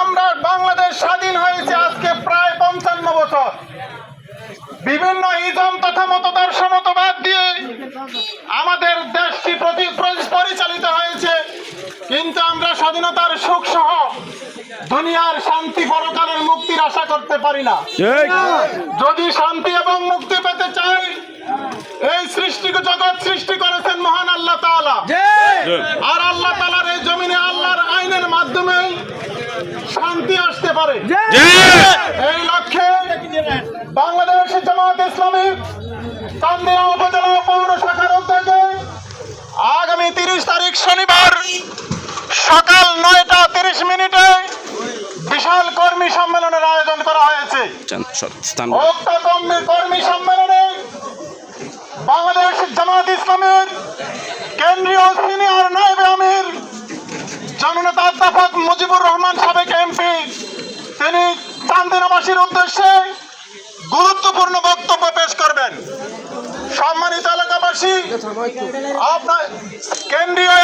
আমরা বাংলাদেশ স্বাধীন হয়েছে আজকে প্রায় পঞ্চান্ন বছর। বিভিন্ন ইজম তথা মতদর্শ মতবাদ দিয়ে আমাদের দেশটি প্রতি পরিচালিত হয়েছে। কিন্তু আমরা স্বাধীনতার সুখ সহ দুনিয়ার শান্তি পরকালের মুক্তির আশা করতে পারি না। যদি শান্তি এবং মুক্তি পেতে চাই এই সৃষ্টি জগৎ সৃষ্টি করেছেন মহান আল্লাহ তাআলা। আর আল্লাহ তাআলার এই জমিনে আল্লাহর আইনের মাধ্যমে শান্তি আসতে পারে। এই লক্ষ্যে বাংলাদেশ জামাত ইসলামী চান্দিনা উপজেলা পৌর শাখার উদ্যোগে আগামী তিরিশ তারিখ শনিবার সকাল নয়টা তিরিশ মিনিটে বিশাল কর্মী সম্মেলনের আয়োজন করা হয়েছে। উক্ত কর্মী সম্মেলনে বাংলাদেশ জামাত ইসলামের কেন্দ্রীয় সিনিয়র নায়েব আমির জননেতা মুজিবুর রহমান চান্দিনাবাসীর উদ্দেশ্যে গুরুত্বপূর্ণ বক্তব্য পেশ করবেন। সম্মানিত এলাকাবাসী আপনার কেন্দ্রীয়